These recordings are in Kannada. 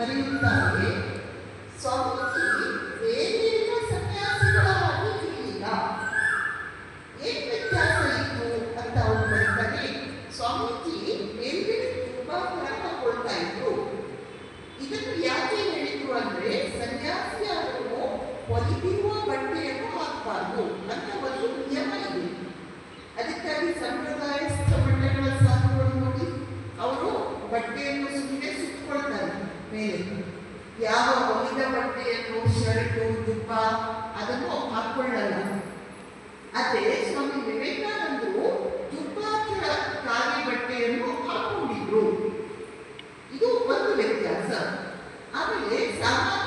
ಬರೆಯುತ್ತಾರೆ ಸ್ವಾಮೀಜಿ ಬೇರೆಲ್ಲ ಸನ್ಯಾಸಿಗಳಾಗಿ ಇರಲಿಲ್ಲ ಏನ್ ವ್ಯತ್ಯಾಸ ಇತ್ತು ಅಂತ ಅವರು ಬರೀತಾರೆ ಸ್ವಾಮೀಜಿ ಮೇಲ್ಗಡೆ ತುಂಬಾ ಹೊರಕೊಳ್ತಾ ಇದ್ರು. ಇದನ್ನು ಯಾಕೆ ಹೇಳಿದ್ರು ಅಂದ್ರೆ ಸನ್ಯಾಸಿಯಾದವರು ಹೊಲಿದಿರುವ ಬಟ್ಟೆಯನ್ನು ಹಾಕಬಾರ್ದು. ಅಂತ ಒಂದು ನಿಯಮ ಯಾವ ಒಗಿದ ಬಟ್ಟೆಯನ್ನು ಶರ್ಟು ತುಪ್ಪ ಅದನ್ನು ಹಾಕೊಳ್ಳಲ್ಲ. ಅದೇ ಸ್ವಾಮಿ ವಿವೇಕಾನಂದರು ದುಬ್ಬಾಕಿರ ಖಾಲಿ ಬಟ್ಟೆಯನ್ನು ಹಾಕೊಂಡಿದ್ರು. ಇದು ಒಂದು ವ್ಯತ್ಯಾಸ. ಆಮೇಲೆ ಸಾಮಾನ್ಯವಾಗಿ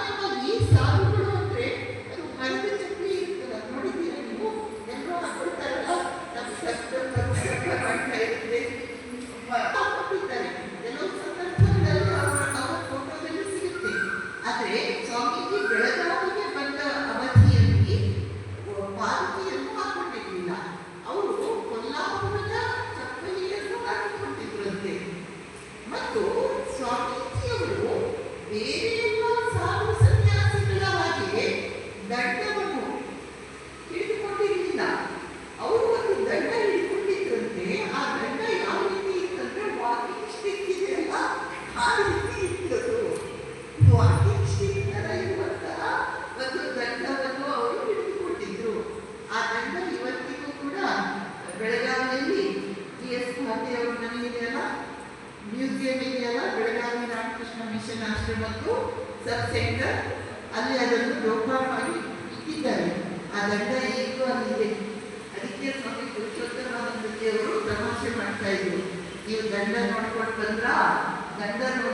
ರಾಮಕೃಷ್ಣ ಮಿಷನ್ ಆಶ್ರಮದ್ದು ಸಬ್ ಸೆಂಟರ್ ಅಲ್ಲಿ ಅದನ್ನು ಲೋಪ ಮಾಡಿ ಇಟ್ಟಿದ್ದಾರೆ. ಆ ದಂಡ ಈಗಲೂ ಅಲ್ಲಿದೆ ಅದಕ್ಕೆ ಸ್ವಾಮಿ ಪುರುಷೋತ್ತಮಾನಂದಜಿಯವರು ತಮಾಷೆ ಮಾಡ್ತಾ ಇದ್ರು. ನೀವು ದಂಡ ನೋಡ್ಕೊಂಡು ಬಂದ್ರ? ದಂಡ ಅಂತ